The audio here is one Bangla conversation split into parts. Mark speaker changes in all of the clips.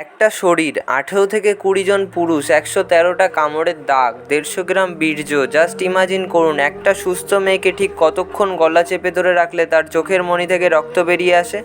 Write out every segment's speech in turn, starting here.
Speaker 1: একটা শরীর, আঠেরো থেকে কুড়ি জন পুরুষ, একশো তেরোটা কামড়ের দাগ, দেড়শো গ্রাম বীর্য জাস্ট ইমাজিন করুন, একটা সুস্থ মেয়েকে ঠিক কতক্ষণ গলা চেপে ধরে রাখলে তার চোখের মণি থেকে রক্ত বেরিয়ে আসে?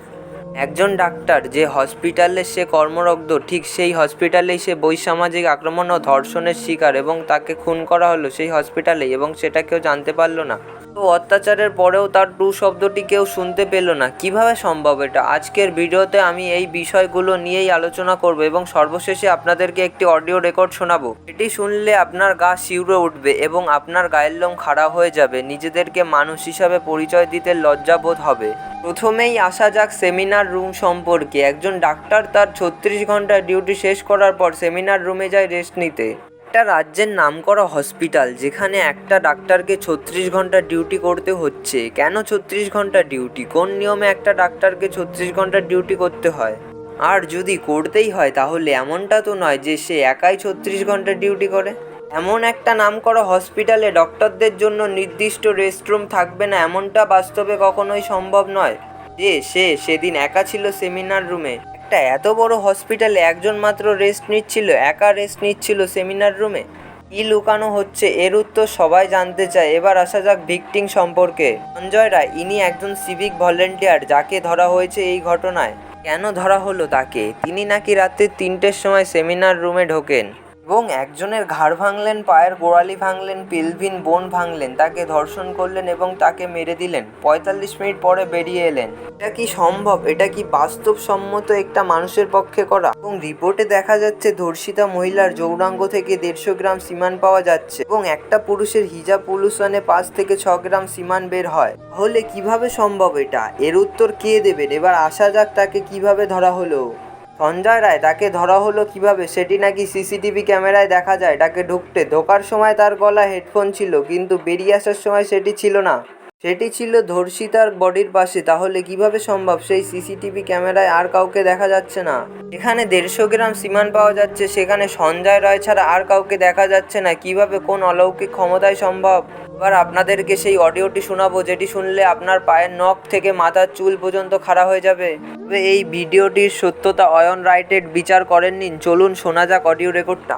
Speaker 1: একজন ডাক্তার যে হসপিটালে সে কর্মরগ্ধ ঠিক সেই হসপিটালেই সে বৈসামাজিক আক্রমণ ও ধর্ষণের শিকার এবং তাকে খুন করা হলো সেই হসপিটালেই এবং সেটা কেউ জানতে পারল না। অত্যাচারের পরেও তার টু শব্দটি কেউ শুনতে পেল না। কীভাবে সম্ভব এটা? আজকের ভিডিওতে আমি এই বিষয়গুলো নিয়েই আলোচনা করব এবং সর্বশেষে আপনাদেরকে একটি অডিও রেকর্ড শোনাবো। এটি শুনলে আপনার গা শিউরে উঠবে এবং আপনার গায়ের লোম খাড়া হয়ে যাবে। নিজেদেরকে মানুষ হিসাবে পরিচয় দিতে লজ্জাবোধ হবে। প্রথমেই আসা যাক সেমিনার রুম সম্পর্কে। একজন ডাক্তার তার ছত্রিশ ঘণ্টার ডিউটি শেষ করার পর সেমিনার রুমে যায় রেস্ট নিতে। একটা রাজ্যের নামকরা হসপিটাল, যেখানে একটা ডাক্তারকে ছত্রিশ ঘণ্টা ডিউটি করতে হচ্ছে। কেন ছত্রিশ ঘণ্টা ডিউটি? কোন নিয়মে একটা ডাক্তারকে ছত্রিশ ঘণ্টা ডিউটি করতে হয়? আর যদি করতেই হয়, তাহলে এমনটা তো নয় যে সে একাই ছত্রিশ ঘণ্টা ডিউটি করে। এমন একটা নামকরা হসপিটালে ডক্টরদের জন্য নির্দিষ্ট রেস্টরুম থাকবে না, এমনটা বাস্তবে কখনোই সম্ভব নয়। যে সে সেদিন একা ছিল সেমিনার রুমে। একটা এত বড় হসপিটালে একজন মাত্র রেস্ট নিচ্ছিল, একা রেস্ট নিচ্ছিল সেমিনার রুমে কি লুকানো হচ্ছে? এর উত্তর সবাই জানতে চায়। এবার আসা যাক ভিকটিং সম্পর্কে। সঞ্জয় রায়, ইনি একজন সিভিক ভলেন্টিয়ার যাকে ধরা হয়েছে এই ঘটনায়। কেন ধরা হলো তাকে? তিনি নাকি রাত্রি তিনটের সময় সেমিনার রুমে ঢোকেন? এবং একজনের ঘাড় ভাঙলেন, পায়ের গোড়ালি ভাঙলেন, পেলভিন বোন ভাঙলেন, তাকে ধর্ষণ করলেন এবং তাকে মেরে দিলেন। পঁয়তাল্লিশ মিনিট পরে বেরিয়ে এলেন। এটা কি সম্ভব? এটা কি বাস্তবসম্মত একটা মানুষের পক্ষে করা? এবং রিপোর্টে দেখা যাচ্ছে ধর্ষিতা মহিলার যৌনাঙ্গ থেকে দেড়শো গ্রাম সিমান পাওয়া যাচ্ছে এবং একটা পুরুষের হিজাব পলুশনে পাঁচ থেকে ছ গ্রাম সিমান বের হয়। তাহলে কীভাবে সম্ভব এটা? এর উত্তর কে দেবেন? এবার আসা যাক তাকে কীভাবে ধরা হলো। সঞ্জয় রায়, তাকে ধরা হলো কীভাবে? সেটি নাকি সিসিটিভি ক্যামেরায় দেখা যায়। তাকে ঢুকতে, ঢোকার সময় তার গলা হেডফোন ছিল, কিন্তু বেরিয়ে আসার সময় সেটি ছিল না। সেটি ছিল ধর্ষিতার বডির পাশে। তাহলে কীভাবে সম্ভব? সেই সিসিটিভি ক্যামেরায় আর কাউকে দেখা যাচ্ছে না। এখানে দেড়শো গ্রাম সিমান পাওয়া যাচ্ছে, সেখানে সঞ্জয় রায় ছাড়া আর কাউকে দেখা যাচ্ছে না। কীভাবে কোন অলৌকিক ক্ষমতায় সম্ভব? এবার আপনাদেরকে সেই অডিওটি শোনাবো, যেটি শুনলে আপনার পায়ের নখ থেকে মাথার চুল পর্যন্ত খাড়া হয়ে যাবে। তবে এই ভিডিওটির সত্যতা অয়ন রাইটেড বিচার করেন নিন চলুন শোনা যাক অডিও রেকর্ডটা।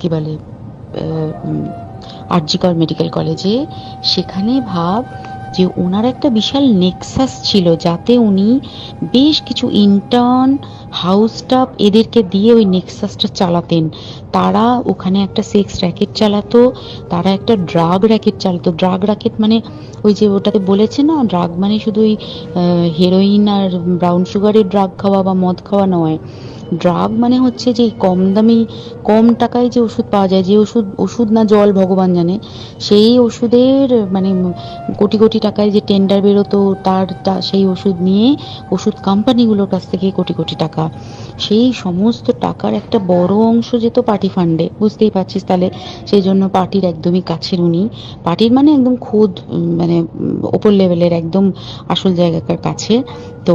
Speaker 2: কি বলে আরজিকর মেডিকেল কলেজে, সেখানে ভাব যে ওনার একটা বিশাল নেক্সাস ছিল, যাতে উনি বেশ কিছু ইন্টার্ন হাউস স্টাফ এদেরকে দিয়ে ওই নেক্সাসটা চালাতেন। তারা ওখানে একটা সেক্স র্যাকেট চালাতো, তারা একটা ড্রাগ র্যাকেট চালাতো। ড্রাগ র্যাকেট মানে ওই যে ওটাতে বলেছে না ড্রাগ মানে শুধু ওই হেরোইন আর ব্রাউন সুগারের ড্রাগ খাওয়া বা মদ খাওয়া নয়। ড্রাগ মানে হচ্ছে যে কম দামি, কম টাকায় যে ওষুধ পাওয়া যায়, যে ওষুধ ওষুধ না জল ভগবান জানে, সেই ওষুধের মানে কোটি কোটি টাকায় যে টেন্ডার বেরোতো, তার সেই ওষুধ নিয়ে ওষুধ কোম্পানিগুলোর কাছ থেকে কোটি কোটি টাকা। সেই সমস্ত টাকার একটা বড় অংশ যেত পার্টি ফান্ডে বুঝতেই পারছিস তাহলে? সেই জন্য পার্টির একদমই কাছের উনি। পার্টির মানে একদম খুদ মানে ওপর লেভেলের একদম আসল জায়গাকার কাছে। তো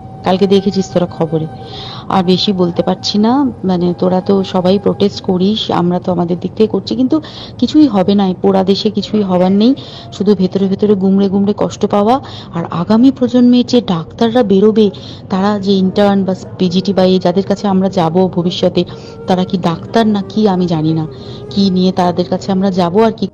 Speaker 2: কালকে দেখেছিস তোরা খবরে। আর বেশি বলতে পারছি না মানে তোরা তো সবাই প্রোটেস্ট করিস, আমরা তো আমাদের দিক থেকে করছি, কিন্তু কিছুই হবে না পোড়া দেশে কিছুই হবার নেই, শুধু ভেতরে ভেতরে গুমড়ে গুমড়ে কষ্ট পাওয়া, আর আগামী প্রজন্মের যে ডাক্তাররা বেরোবে, তারা যে ইন্টার্ন বা পিজিটি বা যাদের কাছে আমরা যাব ভবিষ্যতে, তারা কি ডাক্তার না কি আমি জানি না। কি নিয়ে তাদের কাছে আমরা যাব আর কি